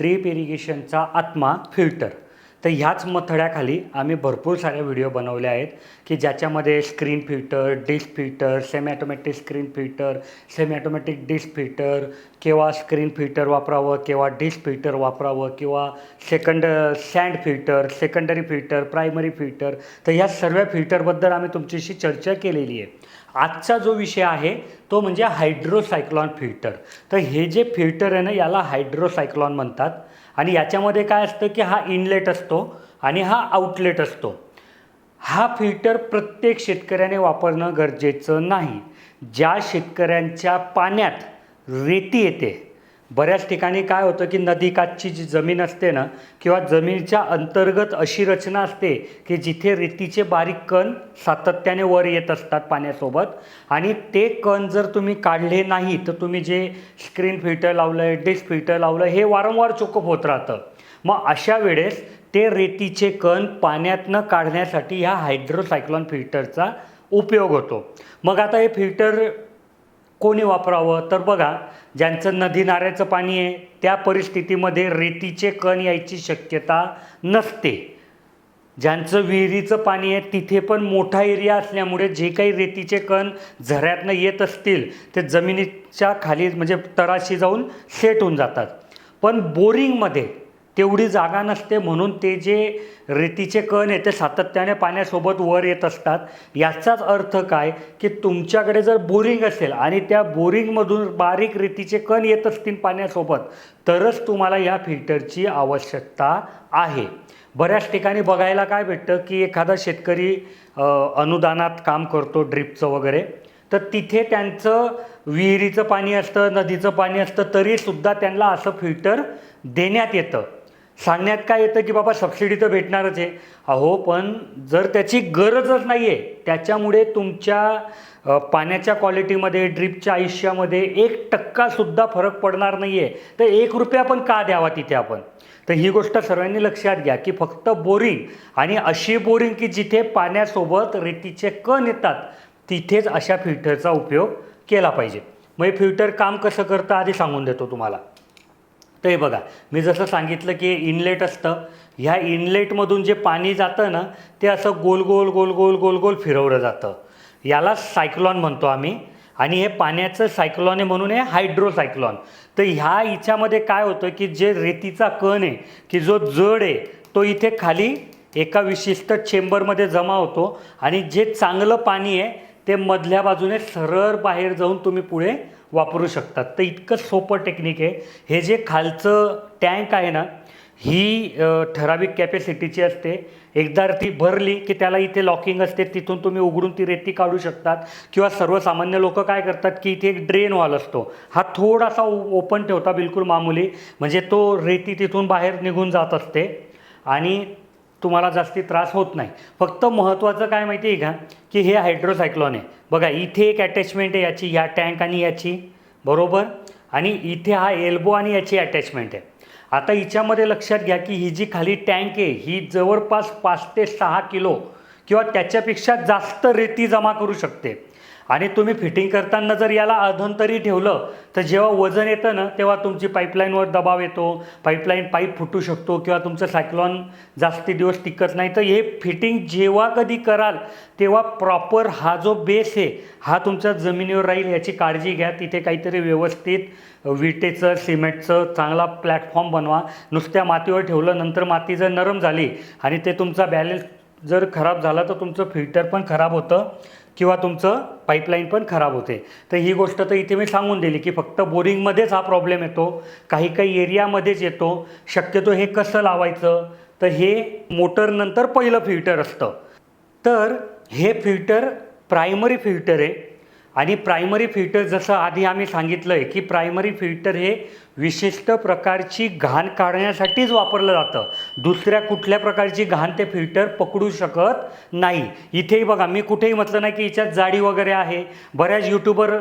Drip इरिगेशनचा आत्मा filter. तर ह्याच मथड्याखाली आम्ही भरपूर साऱ्या व्हिडिओ बनवले आहेत की ज्याच्यामध्ये screen filter disc filter semi automatic screen filter semi automatic disc filter केव्हा स्क्रीन फिल्टर वापरावं केव्हा डिश फिल्टर वापरावं किंवा second sand filter secondary filter primary filter तर ह्या सर्व फिल्टरबद्दल आम्ही तुमच्याशी चर्चा केलेली आहे. आजचा जो विषय आहे तो म्हणजे हायड्रोसायक्लॉन फिल्टर तर हे जे फिल्टर आहे ना याला हायड्रोसायक्लॉन म्हणतात. आणि याच्यामध्ये काय असतं की हा इनलेट असतो आणि हा आउटलेट असतो. हा फिल्टर प्रत्येक शेतकऱ्याने वापरणं गरजेचं नाही. ज्या शेतकऱ्यांच्या पाण्यात रेती येते बऱ्याच ठिकाणी काय होतं की नदीकाठची जी जमीन असते ना किंवा जमिनीच्या अंतर्गत अशी रचना असते की जिथे रेतीचे बारीक कण सातत्याने वर येत असतात पाण्यासोबत. आणि ते कण जर तुम्ही काढले नाही तर तुम्ही जे स्क्रीन फिल्टर लावलं आहे डिश फिल्टर लावलं हे वारंवार चुकप होत राहतं. मग अशा वेळेस ते रेतीचे कण पाण्यातनं काढण्यासाठी ह्या हायड्रोसायक्लॉन फिल्टरचा उपयोग होतो. मग आता हे फिल्टर कोणी वापरावं? तर बघा ज्यांचं नदी नाऱ्याचं पाणी आहे त्या परिस्थितीमध्ये रेतीचे कण यायची शक्यता नसते. ज्यांचं विहिरीचं पाणी आहे तिथे पण मोठा एरिया असल्यामुळे जे काही रेतीचे कण झऱ्यातनं येत असतील ते जमिनीच्या खाली म्हणजे तळाशी जाऊन सेट होऊन जातात. पण बोरिंगमध्ये तेवढी जागा नसते म्हणून ते जे रेतीचे कण आहे ते सातत्याने पाण्यासोबत वर येत असतात. याचाच अर्थ काय? की तुमच्याकडे जर बोरिंग असेल आणि त्या बोरिंगमधून बारीक रेतीचे कण येत असतील पाण्यासोबत तरच तुम्हाला या फिल्टरची आवश्यकता आहे. बऱ्याच ठिकाणी बघायला काय भेटतं की एखादा शेतकरी अनुदानात काम करतो ड्रिपचं वगैरे तर तिथे त्यांचं विहिरीचं पाणी असतं नदीचं पाणी असतं तरीसुद्धा त्यांना असं फिल्टर देण्यात येतं. सांगण्यात काय येतं की बाबा सबसिडी तर भेटणारच आहे. अहो पण जर त्याची गरजच नाही आहे त्याच्यामुळे तुमच्या पाण्याच्या क्वालिटीमध्ये ड्रिपच्या आयुष्यामध्ये एक टक्कासुद्धा फरक पडणार नाही आहे तर एक रुपया पण का द्यावा तिथे आपण? तर ही गोष्ट सर्वांनी लक्षात घ्या की फक्त बोरिंग आणि अशी बोरिंग की जिथे पाण्यासोबत रेतीचे कण येतात तिथेच अशा फिल्टरचा उपयोग केला पाहिजे. मग हे फिल्टर काम कसं करतं? आधी सांगून देतो तुम्हाला. तर हे बघा मी जसं सांगितलं की इनलेट असतं ह्या इनलेटमधून जे पाणी जातं ना ते असं गोल गोल गोल गोल गोल गोल फिरवलं जातं. याला सायक्लॉन म्हणतो आम्ही. आणि हे पाण्याचं सायक्लॉन आहे म्हणून हे हायड्रोसायक्लॉन तर ह्या हिच्यामध्ये काय होतं की जे रेतीचा कण आहे की जो जड आहे तो इथे खाली एका विशिष्ट चेंबरमध्ये जमा होतो. आणि जे चांगलं पाणी आहे ते मधल्या बाजूने सरळ बाहेर जाऊन तुम्ही पुढे वापरू शकतात. तर इतकं सोपं टेक्निक आहे. हे जे खालचं टँक आहे ना ही ठराविक कॅपॅसिटीची असते. एकदा ती भरली की त्याला इथे लॉकिंग असते. तिथून तुम्ही उघडून ती रेती काढू शकतात. किंवा सर्वसामान्य लोक काय करतात की इथे एक ड्रेन वॉल असतो. हा थोडासा ओपन ठेवता बिलकुल मामुली. म्हणजे तो रेती तिथून बाहेर निघून जात असते. आणि तुम्हाला जास्ती त्रास होत नाही. फक्त महत्त्वाचं काय माहिती आहे का? की हे हायड्रोसायक्लॉन आहे. बघा इथे एक अटॅचमेंट आहे याची ह्या टँक आणि याची. बरोबर? आणि इथे हा एल्बो आणि याची अटॅचमेंट आहे. आता हिच्यामध्ये लक्षात घ्या की ही जी खाली टँक आहे ही जवळपास पाच ते सहा किलो किंवा त्याच्यापेक्षा जास्त रेती जमा करू शकते. आणि तुम्ही फिटिंग करताना जर याला अधंतरी ठेवलं तर जेव्हा वजन येतं ना तेव्हा तुमची पाईपलाईनवर दबाव येतो. पाईपलाईन पाईप फुटू शकतो किंवा तुमचं सायक्लॉन जास्ती दिवस टिकत नाही. तर हे फिटिंग जेव्हा कधी कराल तेव्हा प्रॉपर हा जो बेस आहे हा तुमच्या जमिनीवर राहील याची काळजी घ्या. तिथे काहीतरी व्यवस्थित विटेचं सिमेंटचं चांगला प्लॅटफॉर्म बनवा. नुसत्या मातीवर ठेवलं नंतर माती जर नरम झाली आणि ते तुमचा बॅलन्स जर खराब झाला तर तुमचं फिल्टर पण खराब होतं. किंवा तुमचं पाईपलाईन पण खराब होते. तर ही गोष्ट तर इथे मी सांगून दिली की फक्त बोरिंगमध्येच हा प्रॉब्लेम येतो काही काही एरियामध्येच येतो. शक्यतो हे कसं लावायचं? तर हे मोटरनंतर पहिलं फिल्टर असतं. तर हे फिल्टर प्रायमरी फिल्टर आहे. आणि प्रायमरी फिल्टर जसं आधी आम्ही सांगितलं आहे की प्रायमरी फिल्टर हे विशिष्ट प्रकारची घाण काढण्यासाठीच वापरलं जातं. दुसऱ्या कुठल्या प्रकारची घाण ते फिल्टर पकडू शकत नाही. इथेही बघा मी कुठेही म्हटलं नाही की हिच्यात जाडी वगैरे आहे. बऱ्याच यूट्यूबर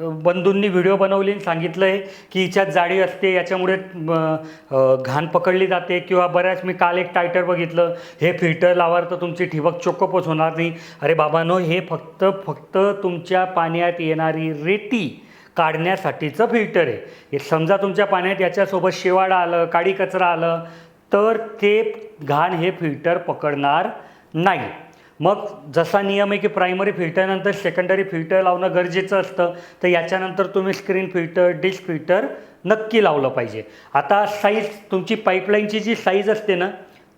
बंधूंनी व्हिडिओ बनवली आणि सांगितलं आहे की हिच्यात जाडी असते याच्यामुळे घाण पकडली जाते किंवा बऱ्याच मी काल एक टायटर बघितलं. हे फिल्टर लावार तर तुमची ठिबक चोकपच होणार नाही. अरे बाबांनो हे फक्त फक्त तुमच्या पाण्यात येणारी रेती काढण्यासाठीचं फिल्टर आहे. हे समजा तुमच्या पाण्यात याच्यासोबत शेवाळा आलं काडी कचरा आलं तर ते घाण हे फिल्टर पकडणार नाही. मग जसा नियम आहे की प्रायमरी फिल्टरनंतर सेकंडरी फिल्टर लावणं गरजेचं असतं तर याच्यानंतर तुम्ही स्क्रीन फिल्टर डिश फिल्टर नक्की लावलं पाहिजे. आता साईज तुमची पाईपलाईनची जी साईज असते ना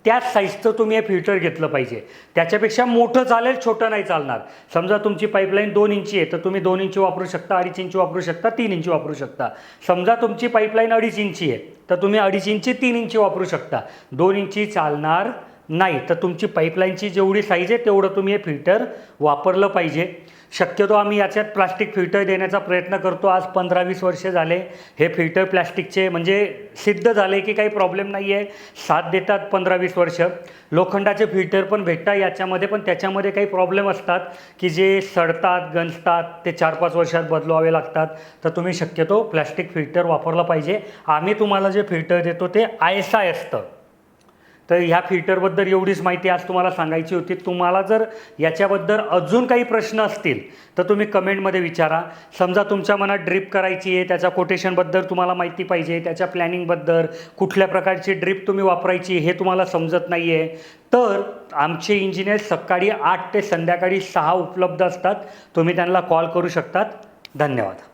त्याच साईजचं तुम्ही हे फिल्टर घेतलं पाहिजे. त्याच्यापेक्षा मोठं चालेल छोटं नाही चालणार. समजा तुमची पाईपलाईन दोन इंची आहे तर तुम्ही दोन इंची वापरू शकता अडीच इंची वापरू शकता तीन इंची वापरू शकता. समजा तुमची पाईपलाईन अडीच इंची आहे तर तुम्ही अडीच इंची तीन इंची वापरू शकता. दोन इंची चालणार नाही तर तुमची पाईपलाईनची जेवढी साईज आहे तेवढं तुम्ही हे फिल्टर वापरलं पाहिजे. शक्यतो आम्ही याच्यात प्लास्टिक फिल्टर देण्याचा प्रयत्न करतो. आज पंधरा वीस वर्षे झाले हे फिल्टर प्लॅस्टिकचे म्हणजे सिद्ध झाले की काही प्रॉब्लेम नाही आहे साथ देतात पंधरा वीस वर्ष. लोखंडाचे फिल्टर पण भेटतात याच्यामध्ये पण त्याच्यामध्ये काही प्रॉब्लेम असतात की जे सडतात गंजतात ते चार पाच वर्षात बदलवावे लागतात. तर तुम्ही शक्यतो प्लॅस्टिक फिल्टर वापरलं पाहिजे. आम्ही तुम्हाला जे फिल्टर देतो ते आय एस आय असतं तर ह्या फिल्टरबद्दल एवढीच माहिती आज तुम्हाला सांगायची होती. तुम्हाला जर याच्याबद्दल अजून काही प्रश्न असतील तर तुम्ही कमेंटमध्ये विचारा. समजा तुमच्या मनात ड्रीप करायची आहे त्याच्या कोटेशनबद्दल तुम्हाला माहिती पाहिजे त्याच्या प्लॅनिंगबद्दल कुठल्या प्रकारची ड्रीप तुम्ही वापरायची हे तुम्हाला समजत नाही आहे तर आमचे इंजिनियर सकाळी आठ ते संध्याकाळी सहा उपलब्ध असतात. तुम्ही त्यांना कॉल करू शकतात. धन्यवाद.